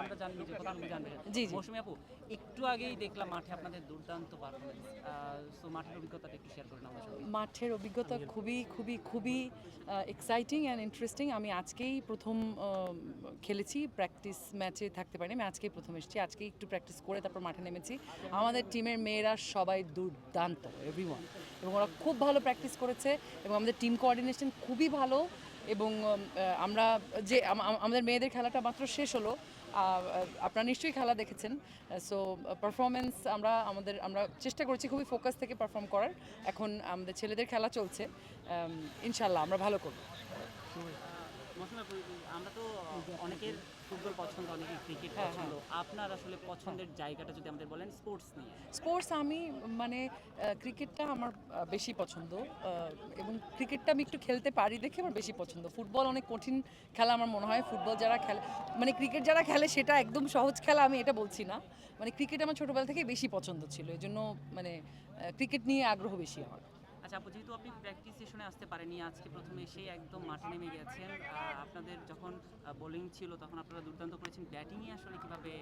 আমরা জানি যে কথা জি। মৌসুমী আপু একটু আগেই দেখলাম মাঠে আপনাদের দুর্দান্ত পারফরমেন্স সো মাঠের অভিজ্ঞতাটা একটু শেয়ার করুন আমাদের সঙ্গে। মাঠের অভিজ্ঞতা খুবই খুবই খুবই এক্সাইটিং অ্যান্ড ইন্টারেস্টিং আমি আজকেই প্রথম খেলেছি প্র্যাকটিস ম্যাচে থাকতে পারিনি। আমি আজকেই প্রথম এসেছি আজকেই একটু প্র্যাকটিস করে তারপর মাঠে নেমেছি। আমাদের টিমের মেয়েরা সবাই দুর্দান্ত এভরিওয়ান এবং ওরা খুব ভালো প্র্যাকটিস করেছে এবং আমাদের টিম কোঅর্ডিনেশন খুবই ভালো। এবং আমরা যে, আম- আম- আমাদের মেয়েদের খেলাটা মাত্র শেষ হলো আপনারা নিশ্চয়ই খেলা দেখেছেন, সো পারফরমেন্স আমরা আমাদের, আমরা চেষ্টা করছি খুবই ফোকাস থেকে পারফর্ম করার, এখন আমাদের ছেলেদের খেলা চলছে ইনশাল্লাহ আমরা ভালো করব। মৌসুমী আমরা তো অনেকের ফুটবল পছন্দ অনেকের ক্রিকেট হ্যাঁ, পছন্দ। আপনার আসলে পছন্দের জায়গাটা যদি আমাদের বলেন স্পোর্টস নিয়ে। স্পোর্টস আমি মানে ক্রিকেটটা আমার বেশি পছন্দ। এবং ক্রিকেটটা আমি একটু খেলতে পারি দেখে আমার বেশি পছন্দ। ফুটবল অনেক কঠিন খেলা আমার মনে হয়। ফুটবল যারা খেলে মানে ক্রিকেট যারা খেলে সেটা একদম সহজ খেলা আমি এটা বলছি না। মানে ক্রিকেট আমার ছোটোবেলা থেকে বেশি পছন্দ ছিল। এই জন্য মানে ক্রিকেট নিয়ে আগ্রহ বেশি আমার। আচ্ছা আপু যেহেতু আপনি প্র্যাকটিস সেশনে আসতে পারেননি আজকে প্রথমে এসে একদম মাঠে নেমে গেছেন। আপনাদের যখন বোলিং ছিল তখন আপনারা দুর্দান্ত করেছেন। ব্যাটিংয়ে আসলে কীভাবে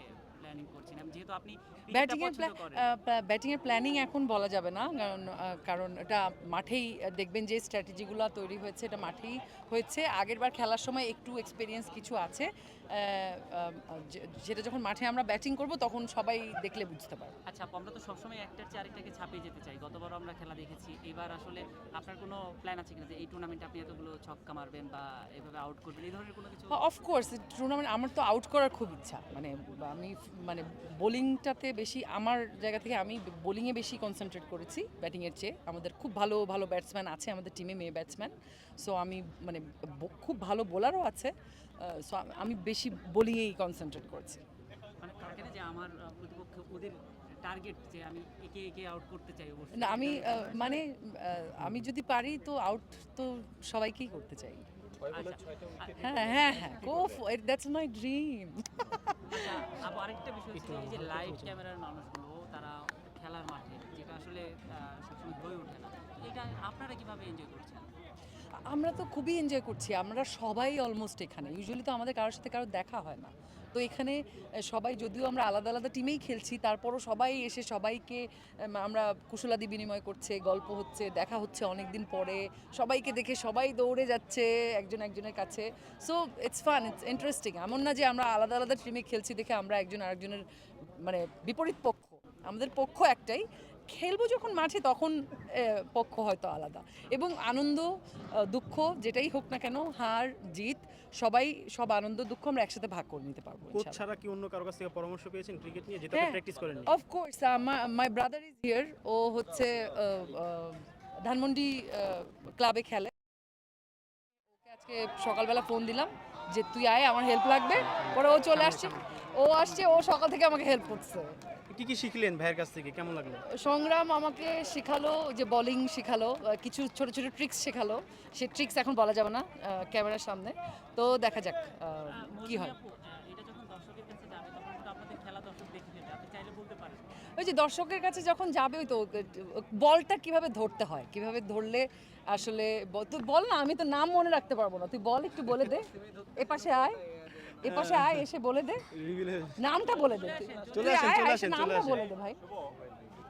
প্ল্যানিং করছেন? যেহেতু আপনি ব্যাটিংয়ের ব্যাটিংয়ের প্ল্যানিং এখন বলা যাবে না কারণ কারণ এটা মাঠেই দেখবেন যে স্ট্র্যাটেজিগুলো তৈরি হয়েছে এটা মাঠেই হয়েছে। আগেরবার খেলার সময় একটু এক্সপিরিয়েন্স কিছু আছে। যেটা যখন মাঠে আমরা ব্যাটিং করব তখন সবাই দেখলে বুঝতে পারবে। আচ্ছা আমরা তো সবসময় একটার চেয়ে আরেকটাকে ছাপিয়ে যেতে চাই। গতবারও আমরা খেলা দেখেছি এবার আসলে আপনার কোনো প্ল্যান আছে কিনা যে এই টুর্নামেন্টে আপনি এতগুলো ছক্কা মারবেন বা এভাবে আউট করবেন? এই ধরনের কোনো কিছু? অফকোর্স টুর্নামেন্ট আমার তো আউট করার খুব ইচ্ছা। মানে আমি মানে বোলিংটাতে বেশি আমার জায়গা থেকে আমি বোলিংয়ে বেশি কনসেন্ট্রেট করেছি ব্যাটিংয়ের চেয়ে। আমাদের খুব ভালো ভালো ব্যাটসম্যান আছে আমাদের টিমে মেয়ে ব্যাটসম্যান সো আমি মানে খুব ভালো বোলারও আছে। সো আমি বেশি বোলিংয়েই কনসেন্ট্রেট করেছি। মানে যে আমার প্রতিপক্ষ ওদের টার্গেট যে আমি একে একে আউট করতে চাই অবশ্যই। না আমি মানে আমি যদি পারি তো আউট তো সবাইকেই করতে চাই। আচ্ছা, হ্যাঁ হ্যাঁ হ্যাঁ গো দ্যাটস মাই ড্রিম আচ্ছা আরেকটা বিষয় হচ্ছে যে লাইভ ক্যামেরার মানুষগুলো তারা খেলার মাঠে যেটা আসলে সবসময় হয়ে ওঠে না এটা আপনারা কীভাবে এনজয় করছেন? আমরা তো খুবই এনজয় করছি আমরা সবাই অলমোস্ট এখানে ইউজুয়ালি তো আমাদের কারোর সাথে কারও দেখা হয় না। তো এখানে সবাই যদিও আমরা আলাদা আলাদা টিমেই খেলছি, তারপরও সবাই এসে সবাইকে আমরা কুশলাদি বিনিময় করছে, গল্প হচ্ছে, দেখা হচ্ছে অনেক দিন পরে, সবাইকে দেখে সবাই দৌড়ে যাচ্ছে একজন একজনের কাছে। So it's fun it's interesting এমন না যে আমরা আলাদা আলাদা টিমে খেলছি দেখে আমরা একজন আরেকজনের মানে বিপরীত পক্ষ। আমাদের পক্ষ একটাই। খেলব যখন মাঠে, তখন পক্ষ হয়তো আলাদা। এবং আনন্দ দুঃখ, যেটাই হোক না কেন, হার, জিত সবাই সব আনন্দ দুঃখ আমরা একসাথে ভাগ করে নিতে পারব কোচ ছাড়া কি অন্য কারও কাছ থেকে পরামর্শ পেয়েছেন ক্রিকেট নিয়ে যেটা হ্যাঁ। প্র্যাকটিস করেন of course my brother is here ও হচ্ছে ধানমন্ডি ক্লাবে খেলে। ওকে আজকে সকালবেলা ফোন দিলাম যে তুই আয় আমার হেল্প লাগবে। পরে ও চলে আসছে। ও আসছে ও সকাল থেকে আমাকে হেল্প করছে। কি কি শিখলেন ভাইয়ের কাছ থেকে? কেমন লাগল? সংগ্রাম আমাকে শেখালো যে বোলিং শেখালো কিছু ছোট ছোট ট্রিক্স শেখালো। সে ট্রিক্স এখন বলা যাবে না ক্যামেরার সামনে। তো দেখা যাক কি হয়। ওই যে দর্শকের কাছে যখন যাবে, ওই তো বলটা কীভাবে ধরতে হয়? কীভাবে ধরলে আসলে তুই বল না, আমি তো নাম মনে রাখতে পারব না। তুই বল একটু বলে দে। এপাশে আয়। এপাশে আয় এসে বলে দে। নামটা বলে দে। চলে আসেন, চলে আসেন, চলে আসেন। বলে দে ভাই।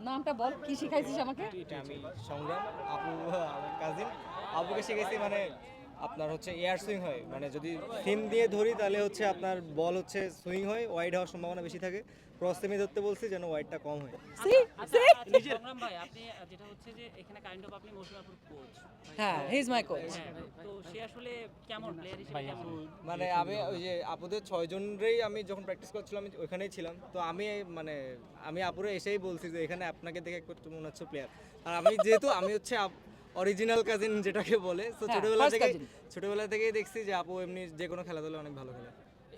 নামটা বল কি শিখাইছিস আমাকে? আমি সংগ্রাম আপু আমার কাজিন আপুকে শিখাইছি মানে আপনার হচ্ছে এয়ার সুইং হয়। মানে যদি সিম দিয়ে ধরি তাহলে হচ্ছে আপনার বল হচ্ছে সুইং হয় ওয়াইড হওয়ার সম্ভাবনা বেশি থাকে। ক্রস সেমি ধরতে বলছি যেন ওয়াইডটা কম হয়? আচ্ছা? আচ্ছা, সংগ্রাম ভাই আপনি যেটা হচ্ছে যে এখানে কাইন্ড অফ আপনি মৌসুমী কোচ হ্যাঁ হি ইজ মাই কোচ হ্যাঁ তো সে আসলে কেমন প্লেয়ার হিসেবে কেমন? মানে আমি ওই যে আপুদের ছয়জনরেই আমি যখন প্র্যাকটিস করছিলাম আমি ওইখানেই ছিলাম। তো আমি মানে আমি আপুরে এসেই বলছি যে এখানে আপনাকে দেখে একটু মনে হচ্ছে প্লেয়ার আর আমি যেহেতু আমি হচ্ছে অরিজিনাল কাজিন যেটাকে বলে তো হ্যাঁ, ছোটবেলা থেকে। ছোটবেলা থেকেই দেখছি যে আপু এমনি যে কোনো খেলাধুলা অনেক ভালো খেলে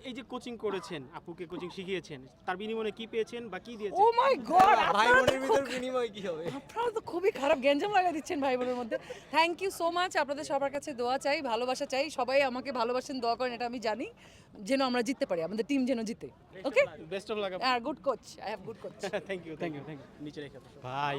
এই যে কোচিং করেছেন আপুকে কোচিং শিখিয়েছেন তার বিনিময়ে কি পেয়েছেন বা কি দিয়েছেন? ও মাই গড ভাই বোনের ভিতর বিনিময় কি হবে? আপনারা তো খুবই খারাপ গ্যাঞ্জাম লাগা দিচ্ছেন ভাই বোনের মধ্যে। থ্যাংক ইউ সো মাচ আপনাদের সবার কাছে দোয়া চাই ভালোবাসা চাই। সবাই আমাকে ভালোবাসেন দোয়া করেন এটা আমি জানি যেন আমরা জিততে পারি আমাদের টিম যেন জিতে। Okay best of luck R good coach I have good coach thank you thank you thank you নিচে রেখে দাও। ভাই